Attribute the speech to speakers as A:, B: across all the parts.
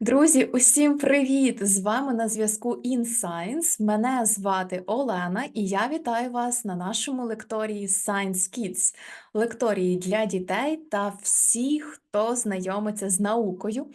A: Друзі, усім привіт! З вами на зв'язку InScience. Мене звати Олена, і я вітаю вас на нашому лекторії Science Kids, лекторії для дітей та всіх, хто знайомиться з наукою.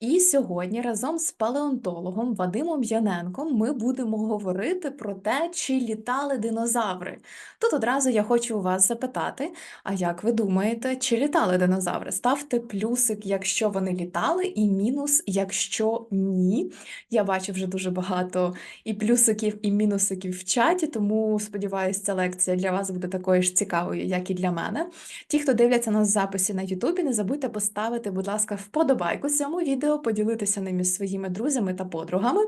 A: І сьогодні разом з палеонтологом Вадимом Яненком ми будемо говорити про те, чи літали динозаври. Тут одразу я хочу у вас запитати: а як ви думаєте, чи літали динозаври? Ставте плюсик, якщо вони літали, і мінус, якщо ні. Я бачу вже дуже багато і плюсиків, і мінусиків в чаті, тому сподіваюся, ця лекція для вас буде такою ж цікавою, як і для мене. Ті, хто дивляться нас записі на Ютубі, не забудьте поставити, будь ласка, вподобайку цьому відео, поділитися ними своїми друзями та подругами,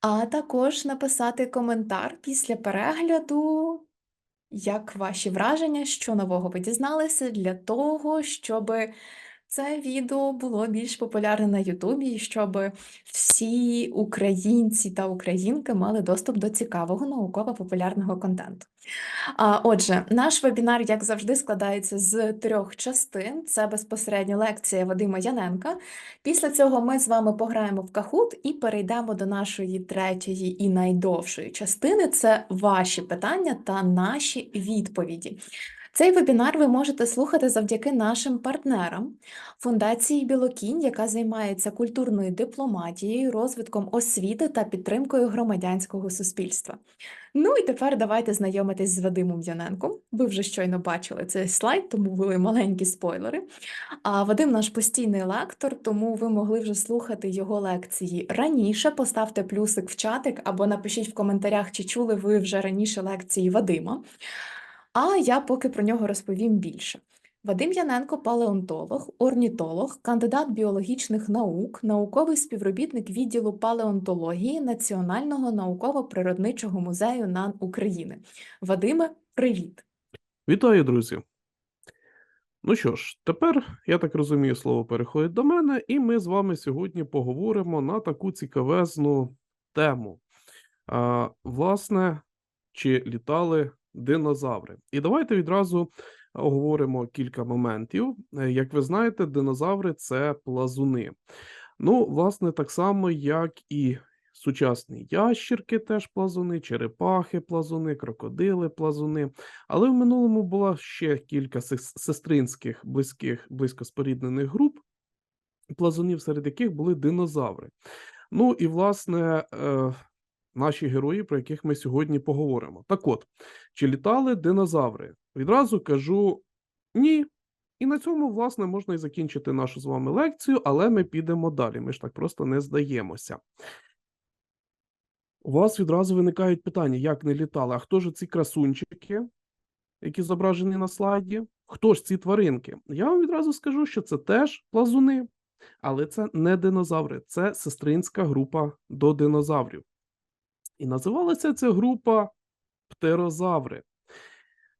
A: а також написати коментар після перегляду. Як ваші враження, що нового ви дізналися для того, щоб це відео було більш популярне на Ютубі, щоб всі українці та українки мали доступ до цікавого науково-популярного контенту. А, Отже, наш вебінар, як завжди, складається з трьох частин. Це безпосередньо лекція Вадима Яненка. Після цього ми з вами пограємо в Кахут і перейдемо до нашої третьої і найдовшої частини. Це ваші питання та наші відповіді. Цей вебінар ви можете слухати завдяки нашим партнерам Фундації Білокінь, яка займається культурною дипломатією, розвитком освіти та підтримкою громадянського суспільства. Ну і тепер давайте знайомитись з Вадимом Яненком. Ви вже щойно бачили цей слайд, тому були маленькі спойлери. А Вадим наш постійний лектор, тому ви могли вже слухати його лекції раніше. Поставте плюсик в чатик або напишіть в коментарях, чи чули ви вже раніше лекції Вадима. А я поки про нього розповім більше. Вадим Яненко палеонтолог, орнітолог, кандидат біологічних наук, науковий співробітник відділу палеонтології Національного науково-природничого музею НАН України. Вадиме, привіт!
B: Вітаю, друзі! Ну що ж, тепер, я так розумію, слово переходить до мене, і ми з вами сьогодні поговоримо на таку цікавезну тему. А, Власне, чи літали динозаври? І давайте відразу оговоримо кілька моментів. Е, Як ви знаєте, динозаври це плазуни. Ну, власне, так само, як і сучасні ящірки, теж плазуни, черепахи, плазуни, крокодили, плазуни. Але в минулому було ще кілька сестринських близьких, близько споріднених груп плазунів, серед яких були динозаври. Ну і власне. Наші герої, про яких ми сьогодні поговоримо. Так от, чи літали динозаври? Відразу кажу ні. І на цьому, власне, можна і закінчити нашу з вами лекцію, але ми підемо далі. Ми ж так просто не здаємося. У вас відразу виникають питання, як не літали? А хто ж ці красунчики, які зображені на слайді? Хто ж ці тваринки? Я вам відразу скажу, що це теж плазуни, але це не динозаври, це сестринська група до динозаврів. І називалася ця група птерозаври.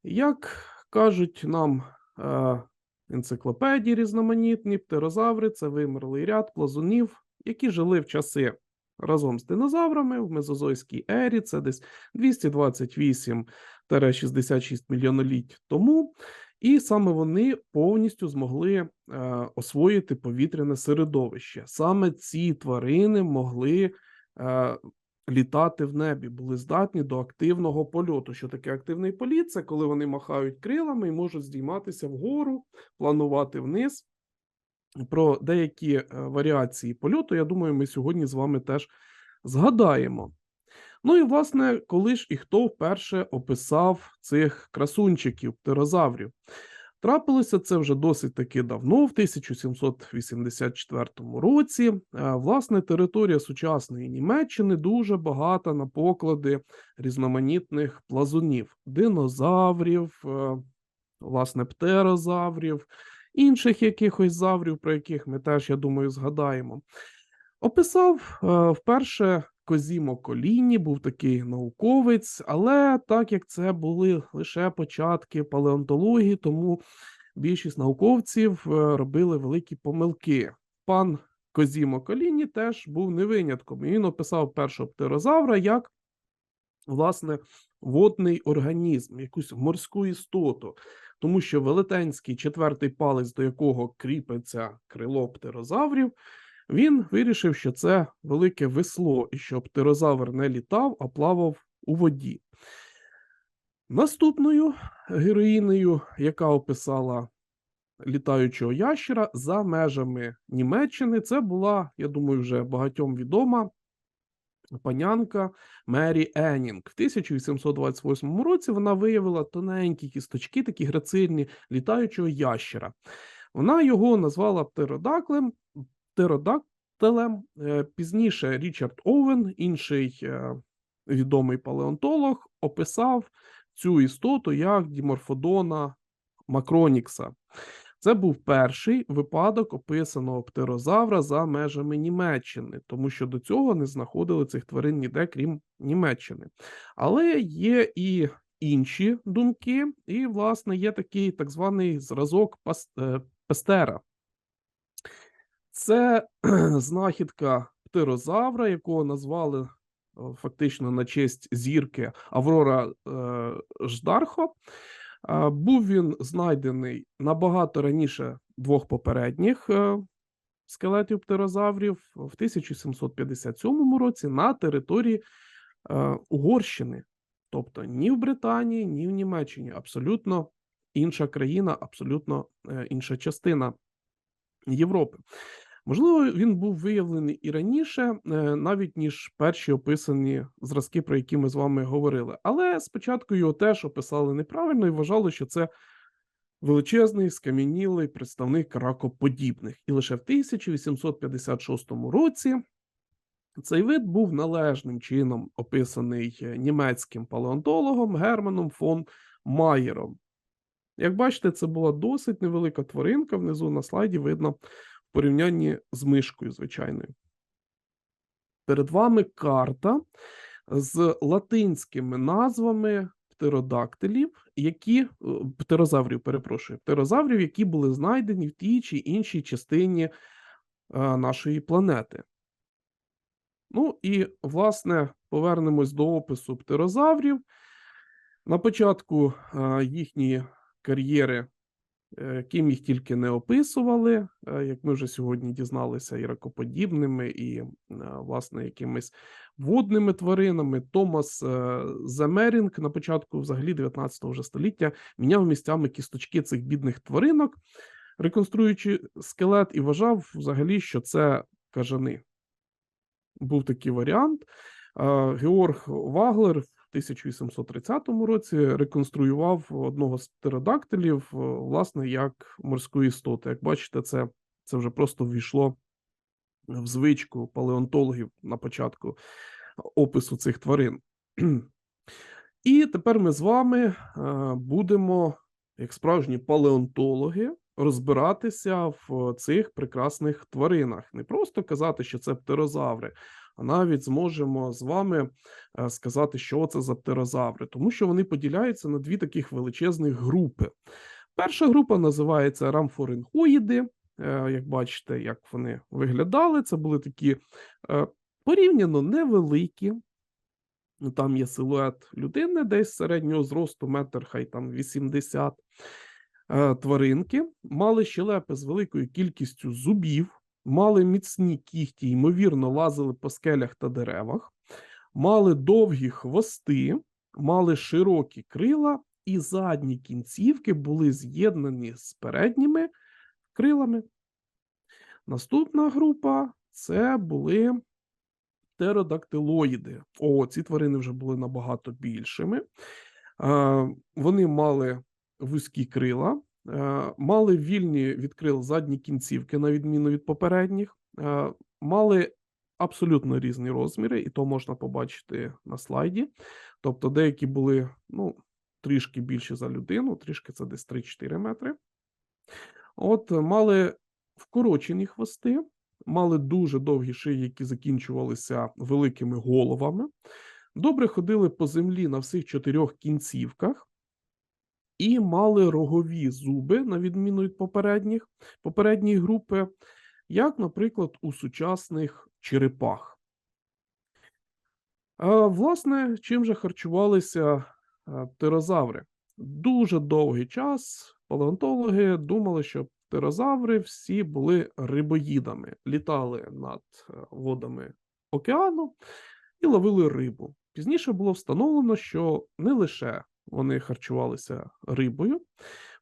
B: Як кажуть нам е, енциклопедії різноманітні, птерозаври це вимерлий ряд плазунів, які жили в часи разом з динозаврами в мезозойській ері, це десь 228-66 мільйоноліть тому. І саме вони повністю змогли е, освоїти повітряне середовище. Саме ці тварини могли е, літати в небі, були здатні до активного польоту. Що таке активний політ? Це коли вони махають крилами і можуть здійматися вгору, планувати вниз. Про деякі е, варіації польоту, я думаю, ми сьогодні з вами теж згадаємо. Ну і, власне, коли ж і хто вперше описав цих красунчиків, птерозаврів. Трапилося це вже досить таки давно, в 1784 році. Е, Власне, територія сучасної Німеччини дуже багата на поклади різноманітних плазунів, динозаврів, е, власне, птерозаврів, інших якихось заврів, про яких ми теж, я думаю, згадаємо. Описав е, вперше Козімо Коліні, був такий науковець, але так як це були лише початки палеонтології, тому більшість науковців е, робили великі помилки. Пан Козімо Коліні теж був не винятком. І він описав першого птерозавра як власне водний організм, якусь морську істоту. Тому що велетенський четвертий палець, до якого кріпиться крило птерозаврів, Він вирішив, що це велике весло, і що птерозавр не літав, а плавав у воді. Наступною героїнею, яка описала літаючого ящера за межами Німеччини, це була, я думаю, вже багатьом відома панянка Мері Енінг. В 1828 році вона виявила тоненькі кісточки, такі грацильні літаючого ящера. Вона його назвала птеродаклем, птеродактилем. Е, Пізніше Річард Оуен, інший е, відомий палеонтолог, описав цю істоту як Діморфодона Макронікса. Це був перший випадок описаного птерозавра за межами Німеччини, тому що до цього не знаходили цих тварин ніде, крім Німеччини. Але є і інші думки, і, власне, є такий так званий зразок пас- е. Це знахідка птерозавра, якого назвали е, фактично на честь зірки Аврора е, Ждархо. Був він знайдений набагато раніше двох попередніх е, скелетів птерозаврів в 1757 році на території е, Угорщини. Тобто ні в Британії, ні в Німеччині. Абсолютно інша країна, абсолютно е, інша частина Європи. Можливо, він був виявлений і раніше, е, навіть ніж перші описані зразки, про які ми з вами говорили. Але спочатку його теж описали неправильно і вважали, що це величезний скам'янілий представник ракоподібних. І лише в 1856 році цей вид був належним чином описаний е, німецьким палеонтологом Германом фон Майером. Як бачите, це була досить невелика тваринка. Внизу на слайді видно порівнянні з мишкою звичайною. Перед вами карта з латинськими назвами птеродактилів, які е, птерозаврів, перепрошую, птерозаврів, які були знайдені в тій чи іншій частині е, нашої планети. Ну і, власне, повернемось до опису птерозаврів. На початку е, їхньої кар'єри, ким їх тільки не описували, е, як ми вже сьогодні дізналися, і ракоподібними, і, е, власне, якимись водними тваринами. Томас е, Земерінг на початку взагалі 19 вже століття міняв місцями кісточки цих бідних тваринок, реконструюючи скелет, і вважав взагалі, що це кажани. Був такий варіант. Е, Георг Ваглер 1830 році реконструював одного з птеродактилів, е, власне, як морську істоту. Як бачите, це, це вже просто ввійшло в звичку палеонтологів на початку опису цих тварин. І тепер ми з вами е, будемо, як справжні палеонтологи, розбиратися в цих прекрасних тваринах. Не просто казати, що це птерозаври, навіть зможемо з вами е, сказати, що це за птерозаври, тому що вони поділяються на дві таких величезних групи. Перша група називається рамфоринхоїди. Е, Як бачите, як вони виглядали, це були такі е, порівняно невеликі. Ну, Там є силует людини десь середнього зросту, метр, хай там 80 е, тваринки, мали щелепи з великою кількістю зубів, мали міцні кігті, ймовірно, лазили по скелях та деревах, мали довгі хвости, мали широкі крила, і задні кінцівки були з'єднані з передніми крилами. Наступна група це були птеродактилоїди. О, ці тварини вже були набагато більшими. Вони мали вузькі крила, мали вільні від крил задні кінцівки, на відміну від попередніх, е, мали абсолютно різні розміри, і то можна побачити на слайді. Тобто, деякі були ну, трішки більші за людину, трішки це десь 3-4 метри. От е, мали вкорочені хвости, мали дуже довгі шиї, які закінчувалися великими головами. Добре ходили по землі на всіх чотирьох кінцівках і мали рогові зуби, на відміну від попередніх, попередньої групи, як, наприклад, у сучасних черепах. Власне, чим же харчувалися птерозаври? Дуже довгий час палеонтологи думали, що птерозаври всі були рибоїдами, літали над е, водами океану і ловили рибу. Пізніше було встановлено, що не лише вони харчувалися рибою,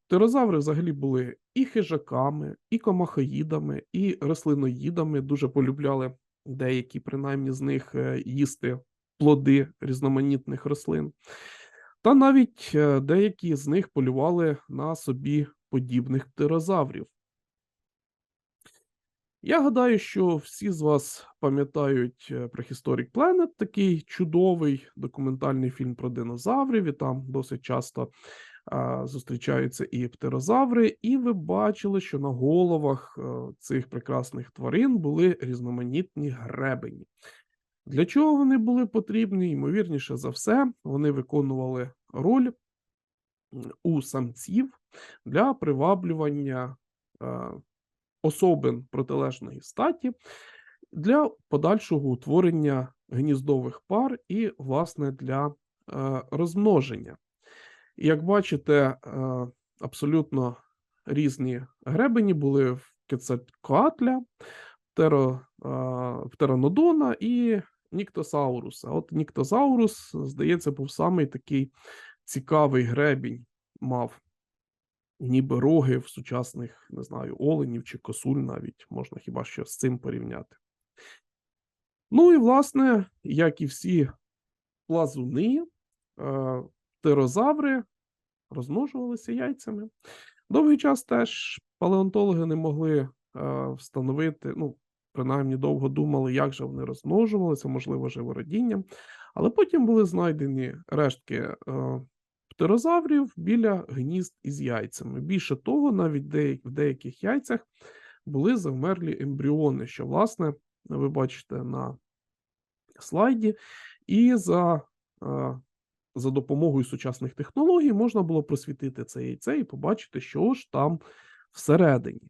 B: птерозаври взагалі були і хижаками, і комахоїдами, і рослиноїдами. Дуже полюбляли деякі, принаймні, з них е, їсти плоди різноманітних рослин. Та навіть е, деякі з них полювали на собі подібних птерозаврів. Я гадаю, що всі з вас пам'ятають е, Prehistoric Planet, такий чудовий документальний фільм про динозаврів, і там досить часто а, зустрічаються і птерозаври, і ви бачили, що на головах е, цих прекрасних тварин були різноманітні гребені. Для чого вони були потрібні? Ймовірніше за все, вони виконували роль у самців для приваблювання е, особин протилежної статі для подальшого утворення гніздових пар і, власне, для е, розмноження. Як бачите, е, абсолютно різні гребені були в Кецалькоатля, Птеро, е, Птеранодона і Ніктосауруса. От Ніктозаурус, здається, був самий такий цікавий гребінь, мав ніби роги в сучасних, не знаю, оленів чи косуль навіть можна хіба що з цим порівняти. Ну і, власне, як і всі плазуни, е, птерозаври розмножувалися яйцями. Довгий час теж палеонтологи не могли е, встановити, ну, принаймні довго думали, як же вони розмножувалися, можливо, живородінням. Але потім були знайдені рештки е, птерозаврів біля гнізд із яйцями. Більше того, навіть в деяких яйцях були завмерлі ембріони, що, власне, ви бачите на слайді, і за, е, за допомогою сучасних технологій можна було просвітити це яйце і побачити, що ж там всередині.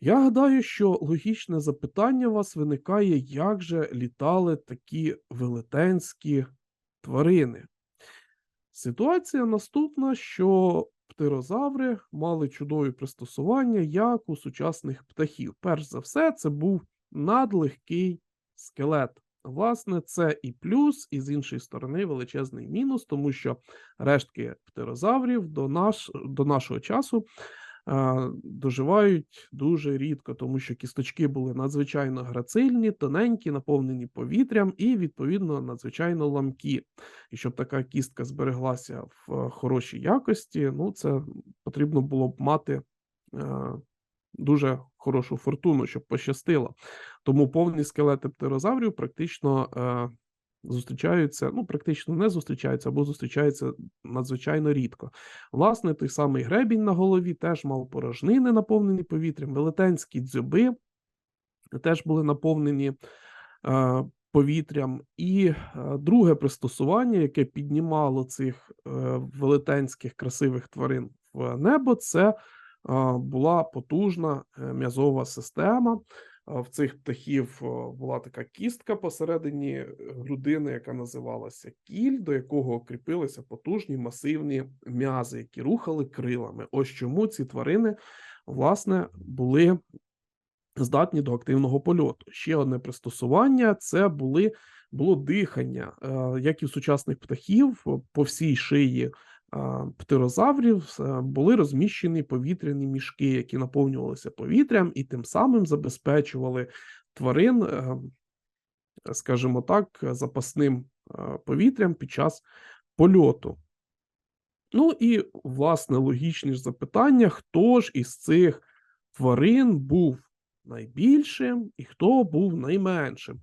B: Я гадаю, що логічне запитання у вас виникає, як же літали такі велетенські тварини. Ситуація наступна, що птерозаври мали чудові пристосування, як у сучасних птахів. Перш за все, це був надлегкий скелет. Власне, це і плюс, і з іншої сторони величезний мінус, тому що рештки птерозаврів до, наш, до нашого часу доживають дуже рідко, тому що кісточки були надзвичайно грацильні, тоненькі, наповнені повітрям і, відповідно, надзвичайно ламкі. І щоб така кістка збереглася в е, хорошій якості, ну це потрібно було б мати е, дуже хорошу фортуну, щоб пощастило. Тому повні скелети птерозаврів практично е, зустрічаються, ну практично не зустрічаються або зустрічаються надзвичайно рідко. Власне, той самий гребінь на голові теж мав порожнини, наповнені повітрям, велетенські дзьоби теж були наповнені е, повітрям. І е, друге пристосування, яке піднімало цих е, велетенських красивих тварин в небо, це е, була потужна м'язова система. В цих птахів була така кістка посередині е, грудини, яка називалася кіль, до якого кріпилися потужні масивні м'язи, які рухали крилами. Ось чому ці тварини, власне, були здатні до активного польоту. Ще одне пристосування це були було дихання, Е, як і у сучасних птахів, по всій шиї птерозаврів були розміщені повітряні мішки, які наповнювалися повітрям, і тим самим забезпечували тварин, е, скажімо так, запасним повітрям під час польоту. Ну і власне логічне запитання: хто ж із цих тварин був найбільшим і хто був найменшим?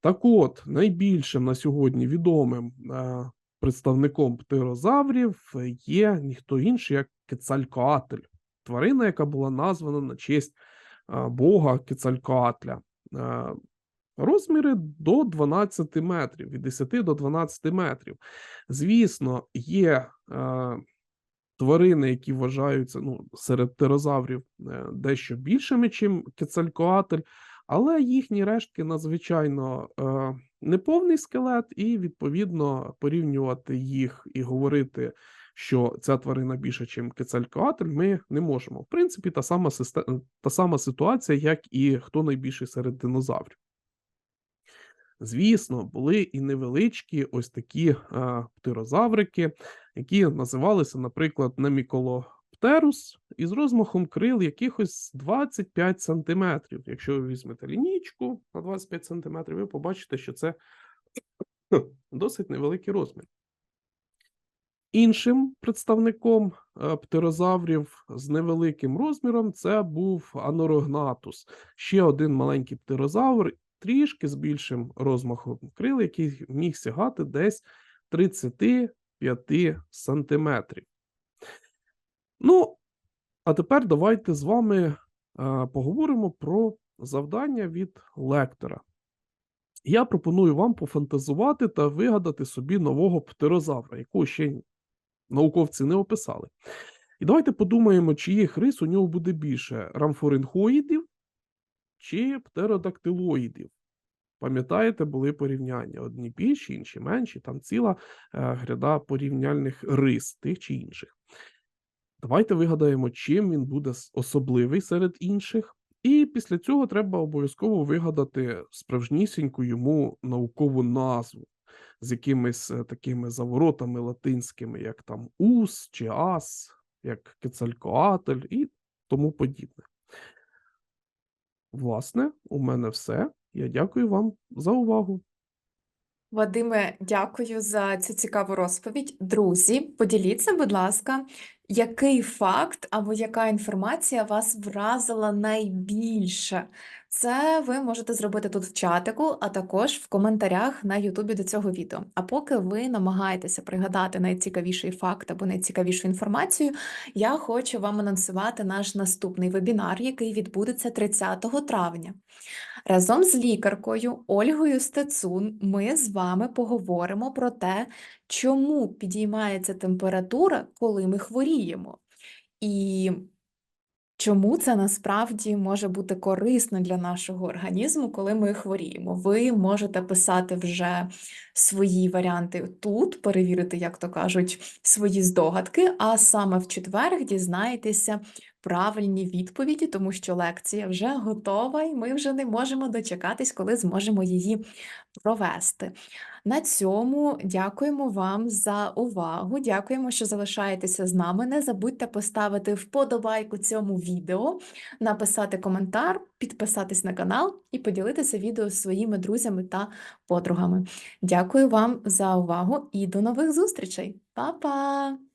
B: Так от, найбільшим на сьогодні відомим е, представником птерозаврів є ніхто інший, як Кецалькоатль, тварина, яка була названа на честь бога Кецалькоатля. Розміри до 12 метрів, від 10 до 12 метрів. Звісно, є е, тварини, які вважаються ну, серед птерозаврів е, дещо більшими, ніж Кецалькоатль, але їхні рештки надзвичайно е, неповний скелет, і відповідно порівнювати їх і говорити, що ця тварина більше, ніж Кецалькоатль, ми не можемо. В принципі, та сама, систе- та сама ситуація, як і хто найбільший серед динозаврів. Звісно, були і невеличкі ось такі е, птирозаврики, які називалися, наприклад, Неміколоптерус, із розмахом крил якихось 25 сантиметрів. Якщо ви візьмете лінійку на 25 сантиметрів, ви побачите, що це досить невеликий розмір. Іншим представником е, птерозаврів з невеликим розміром це був анорогнатус, ще один маленький птерозавр, трішки з більшим розмахом крил, який міг сягати десь 35 сантиметрів. Ну, а тепер давайте з вами е, поговоримо про завдання від лектора. Я пропоную вам пофантазувати та вигадати собі нового птерозавра, якого ще науковці не описали. І давайте подумаємо, чиїх рис у нього буде більше: рамфоринхоїдів чи птеродактилоїдів. Пам'ятаєте, були порівняння: одні більші, інші менші, там ціла е, гряда порівняльних рис тих чи інших. Давайте вигадаємо, чим він буде особливий серед інших. І після цього треба обов'язково вигадати справжнісіньку йому наукову назву з якимись е, такими заворотами латинськими, як там ус чи ас, як Кецалькоатль і тому подібне. Власне, у мене все. Я дякую вам за увагу.
A: Вадиме, дякую за цю цікаву розповідь. Друзі, поділіться, будь ласка, який факт або яка інформація вас вразила найбільше? Це ви можете зробити тут в чатику, а також в коментарях на Ютубі до цього відео. А поки ви намагаєтеся пригадати найцікавіший факт або найцікавішу інформацію, я хочу вам анонсувати наш наступний вебінар, який відбудеться 30 травня. Разом з лікаркою Ольгою Стецун ми з вами поговоримо про те, чому підіймається температура, коли ми хворіємо, і чому це насправді може бути корисно для нашого організму, коли ми хворіємо. Ви можете писати вже свої варіанти тут, перевірити, як то кажуть, свої здогадки, а саме в четвер дізнаєтеся правильні відповіді, тому що лекція вже готова, і ми вже не можемо дочекатись, коли зможемо її провести. На цьому дякуємо вам за увагу. Дякуємо, що залишаєтеся з нами. Не забудьте поставити вподобайку цьому відео, написати коментар, підписатись на канал і поділитися відео з своїми друзями та подругами. Дякую вам за увагу і до нових зустрічей. Па-па!